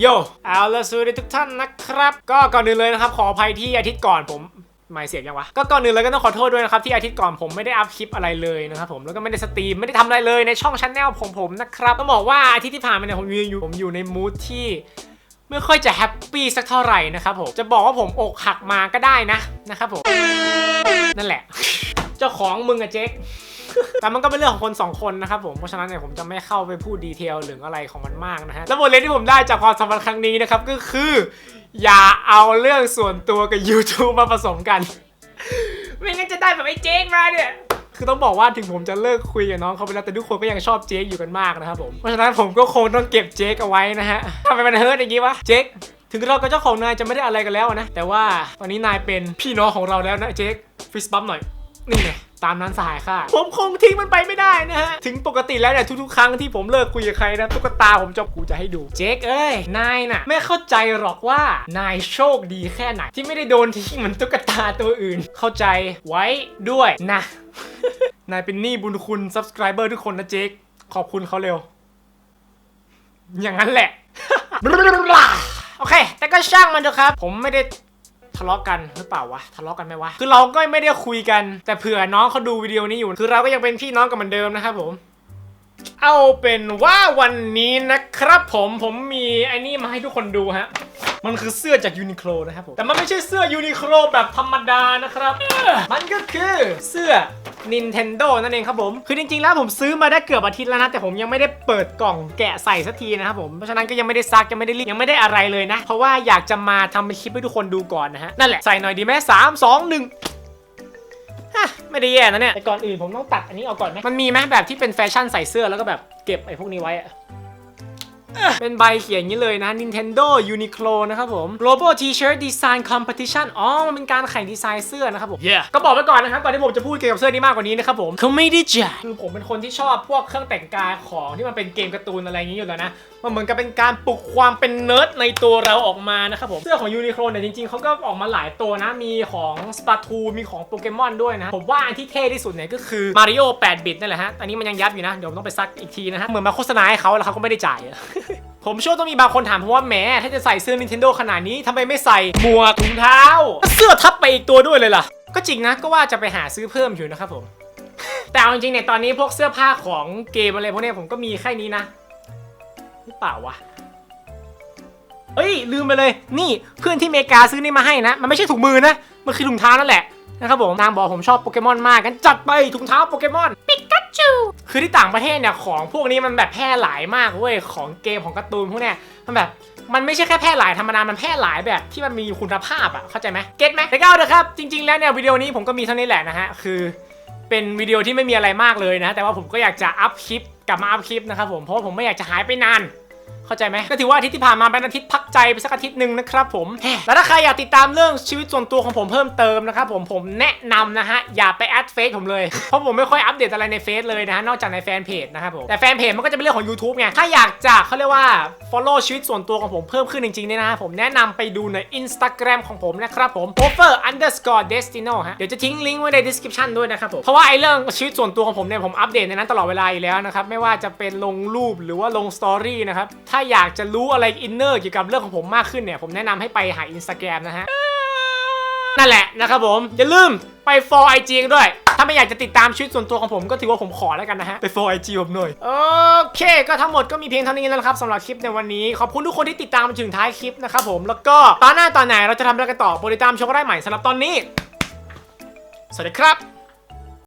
โยเอาละสวัสดีทุกท่านนะครับ ก็ก่อนอื่นเลยนะครับ ขออภัยที่อาทิตย์ก่อนผมไม่เสียงยังวะ ก็ก่อนอื่นเลยก็ต้องขอโทษด้วยนะครับ ที่อาทิตย์ก่อนผมไม่ได้อัพคลิปอะไรเลยนะครับผมแล้วก็ไม่ได้สตรีมไม่ได้ทำอะไรเลยในช่องช anel ของผมนะครับต้องบอกว่าอาทิตย์ที่ผ่านมาเนี่ยผมอยู่ผมอยู่ในมูทที่ไม่ค่อยจะแฮปปี้สักเท่าไหร่นะครับผมจะบอกว่าผมอกหักมาก็ได้นะนะครับผมนั่นแหละ เจ้าของมึงอะเจ๊ก แต่มันก็เป็นเรื่องของคนสองคนนะครับผมเพราะฉะนั้นเนี่ยผมจะไม่เข้าไปพูดดีเทลหรืออะไรของมันมากนะฮะแล้วบทเรียนที่ผมได้จากความสัมพันธ์ครั้งนี้นะครับก็คือ อย่าเอาเรื่องส่วนตัวกับ YouTube มาผสมกัน ไม่งั้นจะได้แบบไอ้เจ๊กมาเนี่ยคือต้องบอกว่าถึงผมจะเลิกคุยกับน้องเขาไปแล้วแต่ทุกคนก็ยังชอบเจ๊กอยู่กันมากนะครับผมเพราะฉะนั้นผมก็คงต้องเก็บเจ๊กเอาไว้นะฮะทำไมมันเฮิร์ตอย่างงี้วะเจ๊กถึงเรากับเจ้าของนายจะไม่ได้อะไรกันแล้วนะแต่ว่าตอนนี้นายเป็นพี่น้องของเราแล้วนะเจ๊กฟิสบัมหน่อย นี่ไงตามนั้นสหายค่ะ ผมคงทิ้งมันไปไม่ได้นะฮะ ถึงปกติแล้วเนี่ยทุกๆ ครั้งที่ผมเลิกคุยกับใครนะตุ๊กตาผมจะกูจะให้ดู เจ๊กเอ้ย นายน่ะ ไม่เข้าใจหรอกว่านายโชคดีแค่ไหน ที่ไม่ได้โดนทิ้งเหมือนตุ๊กตาตัวอื่น เข้าใจไว้ด้วยนะ นายเป็นหนี้บุญคุณ subscriber ทุกคนนะเจ๊กขอบคุณเขาเร็ว อย่างนั้นแหละโอเค แต่ก็ช่างมันเถอะครับ ผมไม่ได้ ทะเลาะกันหรือเปล่าวะทะเลาะกันไหมวะคือเราก็ไม่ได้คุยกัน แต่เผื่อน้องเขาดูวิดีโอนี้อยู่ คือเราก็ยังเป็นพี่น้องกันเหมือนเดิมนะครับผม เอาเป็นว่าวันนี้นะครับผมผมมีไอ้นี่มาให้ทุกคนดูฮะมันคือเสื้อจากยูนิโคลนะครับผมแต่มันไม่ใช่เสื้อยูนิโคลแบบธรรมดานะครับ มันก็คือเสื้อ Nintendo นั่นเองครับผม คือจริงๆแล้วผมซื้อมาได้เกือบอาทิตย์แล้วนะ แต่ผมยังไม่ได้เปิดกล่องแกะใส่สักทีนะครับผม เพราะฉะนั้นก็ยังไม่ได้ซักยังไม่ได้รีดยังไม่ได้อะไรเลยนะ เพราะว่าอยากจะมาทำเป็นคลิปให้ทุกคนดูก่อนนะฮะ นั่นแหละ ใส่หน่อยดีไหมสามสองหนึ่งฮะไม่ได้แย่นะเนี่ยแต่ก่อนอื่นผมต้องตัดอันนี้เอาก่อนไหมมันมีไหมแบบที่เป็นแฟชั่นใส่เสื้อแล้วก็แบบเก็บไอ้พวกนี้ไว้อะ เอ้อเป็นใบเขียนอย่างนี้เลยนะ Nintendo Uniqlo นะครับผม Global T-shirt Design Competition อ๋อ มันเป็นการแข่งดีไซน์เสื้อนะครับผม yeah. ก็บอกไว้ก่อนนะครับ ก่อนที่ผมจะพูดเกี่ยวกับเสื้อนี้มากกว่านี้นะครับผมเขาไม่ได้จ่ายคือผมเป็นคนที่ชอบพวกเครื่องแต่งกายของที่มันเป็นเกมการ์ตูนอะไรอย่างนี้อยู่แล้วนะ มันเหมือนกับเป็นการปลุกความเป็นเนิร์ดในตัวเราออกมานะครับผม เสื้อของยูนิโคลเนี่ยจริงๆเขาก็ออกมาหลายตัวนะ มีของสปาทูมีของโปเกมอนด้วยนะ ผมว่าอันที่เท่ที่สุดเนี่ยก็คือมาริโอ8บิตนั่นแหละฮะ อันนี้มันยังยับอยู่นะ เดี๋ยวผมต้องไปซักอีกทีนะฮะ เหมือนมาโฆษณาให้เขาแล้วเขาก็ไม่ได้จ่ายผมเชื่อต้องมีบางคนถามผมว่าแหมถ้าจะใส่เสื้อ Nintendo ขนาดนี้ทำไมไม่ใส่หมวกถุงเท้า เสื้อทับไปอีกตัวด้วยเลยล่ะ ก็จริงนะก็ว่าจะไปหาซื้อเพิ่มอยู่นะครับผม แต่เอาจริงๆเนี่ยตอนนี้พวกเสื้อผ้าของเกมอะไรพวกนี้ผมก็มีแค่นี้นะ รือเปล่าวะเอ้ยลืมไปเลย นี่เพื่อนที่อเมริกาซื้อนี่มาให้นะ มันไม่ใช่ถุงมือนะ มันคือถุงเท้านั่นแหละนะครับผมนางบอกผมชอบโปเกมอนมากกันจัดไปถุงเท้าโปเกมอนปิกาจูคือที่ต่างประเทศเนี่ยของพวกนี้มันแบบแพร่หลายมากเว้ยของเกมของการ์ตูนพวกเนี้ยมันแบบมันไม่ใช่แค่แพร่หลายธรรมดา มันแพร่หลายแบบที่มันมีคุณภาพอะเข้าใจไหมเก็ตไหมแต่ก็เอาเถอะครับ จริง ๆ แล้วเนี่ยวิดีโอนี้ผมก็มีเท่านี้แหละนะฮะ คือเป็นวิดีโอที่ไม่มีอะไรมากเลยนะ แต่ว่าผมก็อยากจะอัพคลิปกลับมาอัพคลิปนะครับผม เพราะว่าผมไม่อยากจะหายไปนาน เข้าใจไหมก็ถือว่าอาทิตย์ที่ผ่านมาเป็นอาทิตย์พักใจไปสักอาทิตย์หนึ่งนะครับผมแฮะแล้วถ้าใครอยากติดตามเรื่องชีวิตส่วนตัวของผมเพิ่มเติมนะครับผมผมแนะนำนะฮะอย่าไปแอด เฟซผมเลย เพราะผมไม่ค่อยอัปเดตอะไรในเฟซเลยนะฮะนอกจากในแฟนเพจนะครับผมแต่แฟนเพจมันก็จะเป็นเรื่องของ YouTube ไงถ้าอยากจะเขาเรียกว่า follow ชีวิตส่วนตัวของผมเพิ่มขึ้นจริงๆเนี่ยนะฮะผมแนะนำไปดูใน Instagram ของผมนะครับผม over underscore destino ฮะเดี๋ยวจะทิ้งลิงก์ไว้ใน description ด้วยนะครับผมเพราะว่าไอ้เรื่องชีวิตส่วนตัวของผมเนี่ยผมอัปเดตในนั้นตลอดเวลาอยู่แล้วนะครับไม่ว่าจะเป็นลงรูปหรือว่าลงสตอรี่นะครับถ้าอยากจะรู้อะไรอินเนอร์เกี่ยวกับเรื่องของผมมากขึ้นเนี่ยผมแนะนำให้ไปหา Instagram นะฮะ นั่นแหละนะครับผมอย่าลืมไป for IG กันด้วย ถ้าไม่อยากจะติดตามชีวิตส่วนตัวของผมก็ถือว่าผมขอแล้วกันนะฮะ ไป for IG ผมหน่อย โอเค ก็ทั้งหมดก็มีเพียงเท่านี้แล้วนะครับสำหรับคลิปในวันนี้ ขอบคุณทุกคนที่ติดตามมาถึงท้ายคลิปนะครับผมแล้วก็ตอนหน้าตอนไหนเราจะทำอะไรกันต่อโปรดติดตามชมก็ได้ใหม่สำหรับตอนนี้ สวัสดีครับ